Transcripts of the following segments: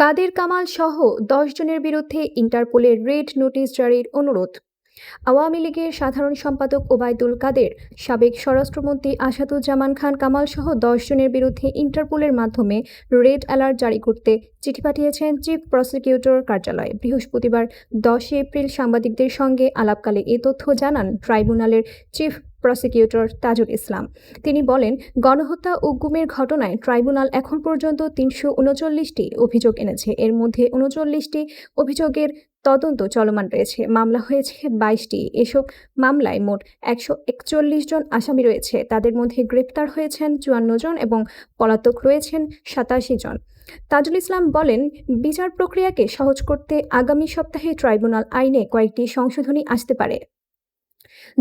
কাদের কামাল সহ জনের বিরুদ্ধে ইন্টারপোলের রেড নোটিশ জারির অনুরোধ। আওয়ামী লীগের সাধারণ সম্পাদক ওবায়দুল কাদের, সাবেক স্বরাষ্ট্রমন্ত্রী আসাদুজ্জামান খান কামাল সহ জনের বিরুদ্ধে ইন্টারপোলের মাধ্যমে রেড অ্যালার্ট জারি করতে চিঠি পাঠিয়েছেন চিফ প্রসিকিউটর কার্যালয়। বৃহস্পতিবার দশই এপ্রিল সাংবাদিকদের সঙ্গে আলাপকালে এ তথ্য জানান ট্রাইব্যুনালের চিফ প্রসিকিউটর তাজুল ইসলাম। তিনি বলেন, গণহত্যা ও গুমের ঘটনায় ট্রাইব্যুনাল এখন পর্যন্ত তিনশো উনচল্লিশটি অভিযোগ এনেছে। এর মধ্যে উনচল্লিশটি অভিযোগের তদন্ত চলমান রয়েছে। মামলা হয়েছে বাইশটি। এসব মামলায় মোট একশো একচল্লিশ জন আসামি রয়েছে। তাদের মধ্যে গ্রেপ্তার হয়েছেন চুয়ান্ন জন এবং পলাতক রয়েছেন সাতাশি জন। তাজুল ইসলাম বলেন, বিচার প্রক্রিয়াকে সহজ করতে আগামী সপ্তাহে ট্রাইব্যুনাল আইনে কয়েকটি সংশোধনী আসতে পারে।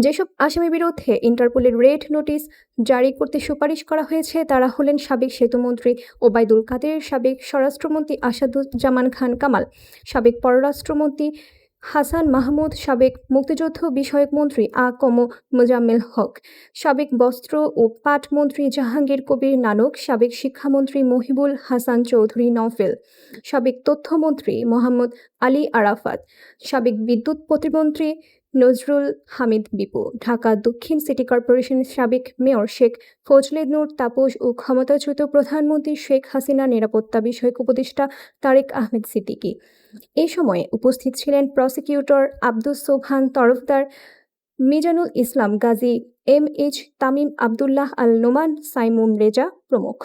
যেসব আসামির বিরুদ্ধে ইন্টারপোলের রেড নোটিশ জারি করতে সুপারিশ করা হয়েছে, তারা হলেন সাবেক সেতুমন্ত্রী ওবায়দুল কাদের, সাবেক স্বরাষ্ট্রমন্ত্রী আসাদুজ্জামান খান কামাল, সাবেক পররাষ্ট্রমন্ত্রী হাসান মাহমুদ, সাবেক মুক্তিযুদ্ধ বিষয়ক মন্ত্রী আ কম মোজাম্মেল হক, সাবেক বস্ত্র ও পাট মন্ত্রী জাহাঙ্গীর কবির নানক, সাবেক শিক্ষামন্ত্রী মহিবুল হাসান চৌধুরী নওফেল, সাবেক তথ্যমন্ত্রী মোহাম্মদ আলী আরাফাত, সাবেক বিদ্যুৎ প্রতিমন্ত্রী নজরুল হামিদ বিপু, ঢাকা দক্ষিণ সিটি কর্পোরেশনের সাবেক মেয়র শেখ ফজলে নূর, তাপস ও ক্ষমতাচ্যুত প্রধানমন্ত্রী শেখ হাসিনা, নিরাপত্তা বিষয়ক উপদেষ্টা তারেক আহমেদ সিদ্দিকী। এ সময়ে উপস্থিত ছিলেন prosecutor Abdus Sobhan Tarafdar, Mizanul Islam Gazi, M H Tamim Abdullah Al Noman Saimum Reza প্রমুখ।